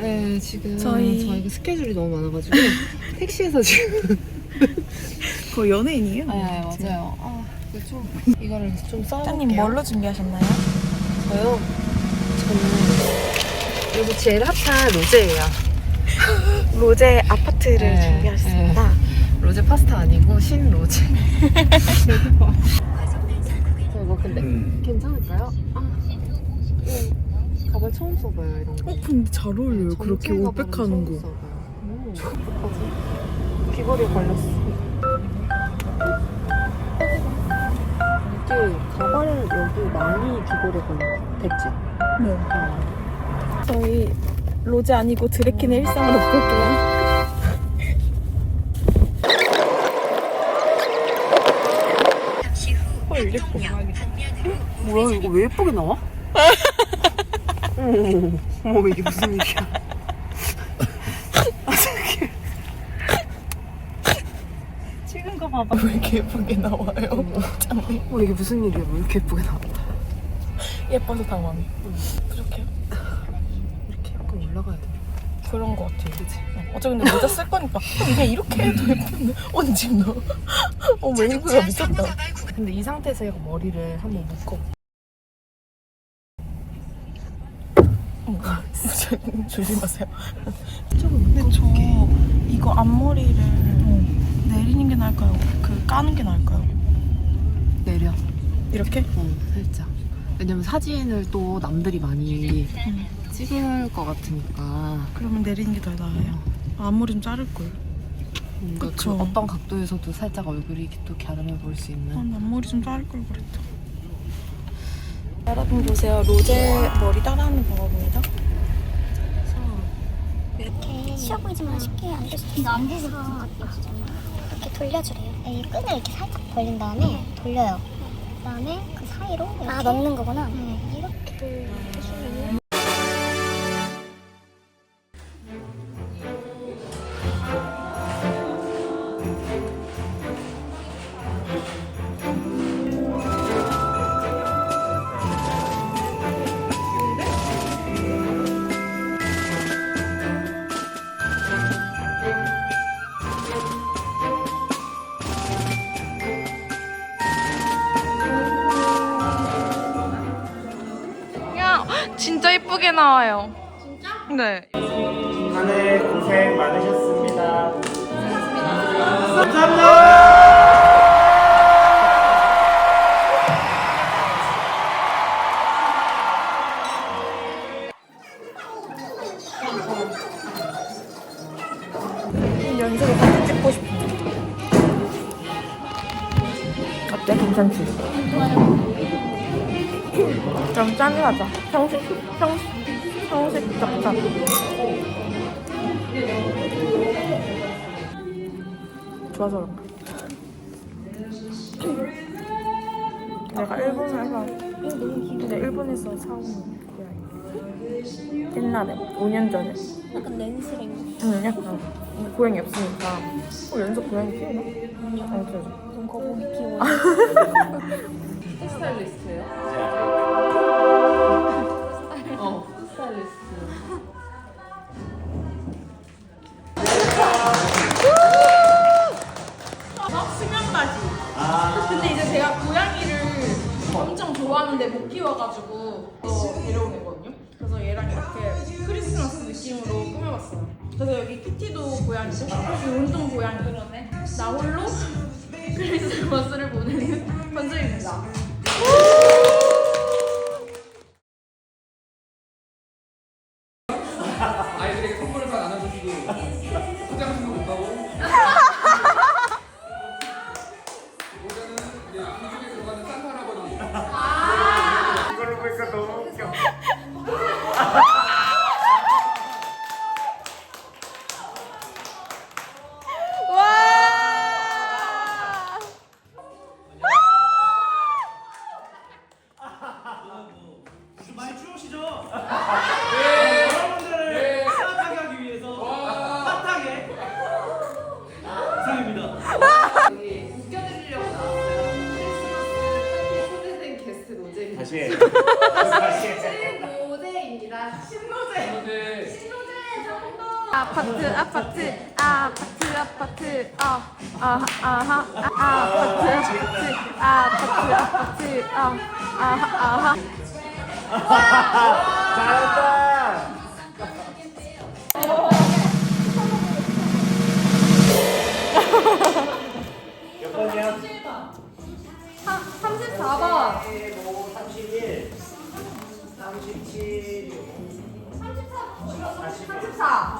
네, 지금 저희- 저희가 스케줄이 너무 많아가지고 택시에서 지금. 거의 연예인이에요? 네, 맞아요. 아, 이거 좀 이거를 좀 써볼게요. 짜님 뭘로 준비하셨나요? 저요? 저는 요새 제일 핫한 로제예요. 로제 아파트를 네, 준비하셨습니다. 로제 파스타 아니고 신 로제. 저 이거 근데 음. 아, 네. 가발 처음 써봐요 이런 거. 어, 근데 잘 어울려요. 그렇게 가발은 올백하는 처음 거. 써봐요. 어떡하지? 귀걸이에 걸렸어. 이게 가발 여기 많이 귀걸이에 걸려. 됐지? 네. 저희 로제 아니고 드레킨의 일상으로 볼게요. 헐, 예뻐. 뭐야 이거 왜 예쁘게 나와? 어머 어머 어머 이게 무슨 일이야? 찍은 거 봐봐. 왜 이렇게 예쁘게 나와요? 짱이 어 이게 무슨 일이야? 왜 이렇게 예쁘게 나와? 예뻐서 당황해. 부족해요? 이렇게 약간 올라가야 돼. 그런 거 같아요, 그치? 어차피 근데 모자 쓸 거니까 이게 이렇게 해도 예쁜데 언제 너? 어 웨이브가 미쳤다. 근데 이 상태에서 이거 머리를 한번 묶어. 어머, 조심하세요. 근데 저 이거 앞머리를 내리는 게 나을까요? 그 까는 게 나을까요? 내려. 이렇게? 어 살짝. 왜냐면 사진을 또 남들이 많이 찍을 것 같으니까 그러면 내리는 게 더 나아요. 아, 앞머리 좀 자를 걸. 뭔가 그 그쵸. 어떤 각도에서도 살짝 얼굴이 또 갸름해 보일 수 있는. 난 앞머리 좀 자를 걸 그랬다. 여러분 보세요. 로제 머리 따라하는 방법입니다. 이렇게 쉬워 보이지만 쉽게 안 있어요. 안 되서 이렇게 돌려주래요. 이 끈을 이렇게 살짝 벌린 다음에 돌려요. 그 다음에 그 사이로 아 넣는 거구나. 네, 이렇게 해주 진짜 예쁘게 나와요. 진짜? 네. 한해 고생 많으셨습니다. 감사합니다. 연습을 같이 찍고 싶어. 어때? 괜찮지? 그럼 짠을 하자. 형식, 형식, 형식 짭짠. 좋아서 그런가? 내가 일본에서 근데 일본에서 사온 고양이 옛날에 5년 전에 약간 렌스링. 응 약간 고양이 없으니까 어, 연속 고양이 키우나? 안 키워줘 좀 거북이 키워. 수면바지. 키티도 고양이고 여기 온통 고양이. 그러네. 나 홀로 크리스마스를 보내는 현주입니다. 아이들에게 선물을 다 나눠주시고 네. 여러분들을 따뜻하게 하기 위해서 따뜻하게 이상입니다. 여기 웃겨드리려고 나왔어요. 크리스마스 파티 초대된 게스트 노잼. 다시 해. 다시 해. 신노제입니다. 신노제. 근데 신노제 정도. 아파트 아파트 아파트 아파트 어 아하 아하 아파트 아파트 아파트 아파트 어 아하 아하 잘한다. 몇 번이야? 34번. 35, 31, 37, 34.